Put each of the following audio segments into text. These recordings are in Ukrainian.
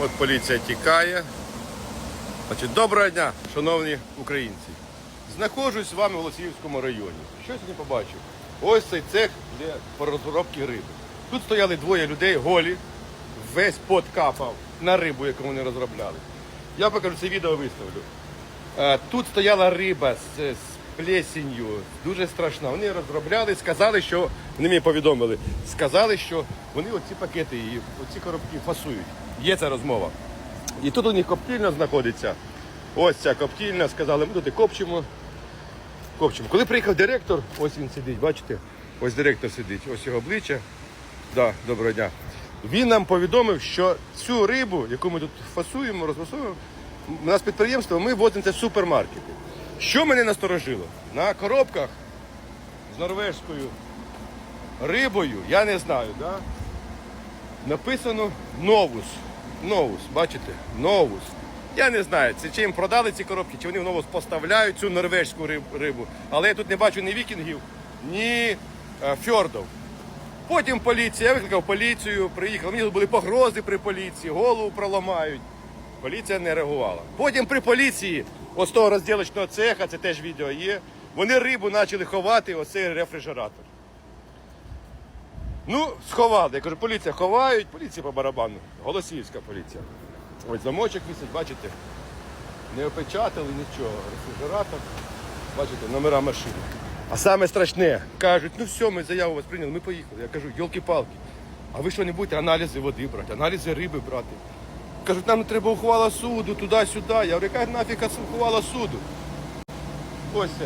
От поліція тікає. Значить, доброго дня, шановні українці. Знаходжусь з вами в Голосіївському районі. Що сьогодні побачив? Ось цей цех для розробки риби. Тут стояли двоє людей голі, весь пот капав на рибу, яку вони розробляли. Я покажу це відео виставлю. Е, Тут стояла риба з, з плесенью, дуже страшна. Вони розробляли, сказали, що вони мені повідомили, сказали, що вони оці пакети і оці коробки фасують. Є ця розмова. І тут у них коптільня знаходиться. Ось ця коптільня, сказали, ми тут і копчимо. Копчимо. Коли приїхав директор, ось він сидить, бачите? Ось директор сидить, ось його обличчя. Да, доброго дня. Він нам повідомив, що цю рибу, яку ми тут фасуємо, розфасуємо, у нас підприємство, ми возимо це в супермаркети. Що мене насторожило? На коробках з норвежською рибою, я не знаю, да? написано новус. Новус, бачите? Новус. Я не знаю, це чи їм продали ці коробки, чи вони в новус поставляють цю норвежську рибу. Але я тут не бачу ні вікінгів, ні е, фьордов. Потім поліція, я викликав поліцію, приїхав. Мені тут були погрози при поліції, голову проламають. Поліція не реагувала. Потім при поліції, ось того розділочного цеха, це теж відео є. Вони рибу почали ховати, оцей рефрижератор. Ну, сховали. Я кажу, поліція ховають, поліція по барабану. Голосіївська поліція. Ось замочок висить, бачите? Не опечатали нічого. Рефрижератор. Бачите, номера машини. А саме страшне, кажуть, ну все, ми заяву вас прийняли, ми поїхали. Я кажу, йолки-палки. А ви що не будете аналізи води брати, аналізи риби брати? Кажуть, нам треба ухвала суду, туди-сюди. Я говорю, яка нафіг ухвала суду? Ось це.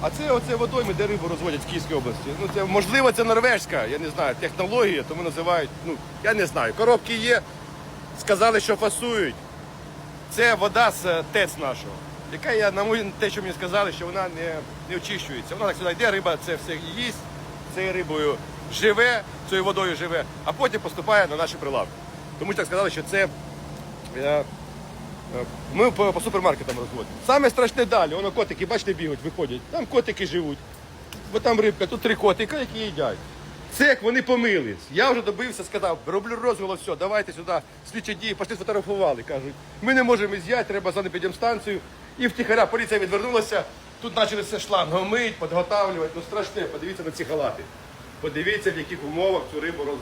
А це оце водойми, де рибу розводять в Київській області. Ну це можливо, це норвежська, я не знаю, технологія, тому називають. Ну я не знаю. Коробки є. Сказали, що фасують. Це вода з е, ТЕЦ нашого, яка я на мою те, що мені сказали, що вона не, не очищується. Вона так сюди йде, риба це все їсть, цією рибою живе, цією водою живе, а потім поступає на наші прилавки. Тому що так сказали, що це. Е, Е, Ми по, по супермаркетам розводимо. Саме страшне далі, воно котики, бачите, бігають, виходять. Там котики живуть. Бо там рибка, тут три котика, які їдять. Цех вони помились. Я вже добився, сказав, роблю розголос, все, давайте сюди слідчі дії, пішли сфотографували. Кажуть, ми не можемо з'яти, треба санепідемстанцію. І втіхаря поліція відвернулася. Тут почали все шлангом мить, підготавлювати. Ну страшне, подивіться на ці халати. Подивіться, в яких умовах цю рибу роз...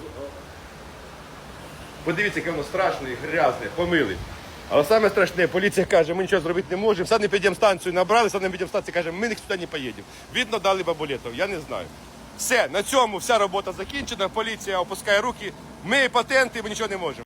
Подивіться, яке воно страшне і грязне, помили. Але саме страшне, поліція каже, ми нічого зробити не можемо. Санепідемстанцію набрали, санепідемстанція каже, ми сюди не поїдемо. Відно дали бабулетов, я не знаю. Все, на цьому вся робота закінчена, поліція опускає руки, ми патенти, ми нічого не можемо.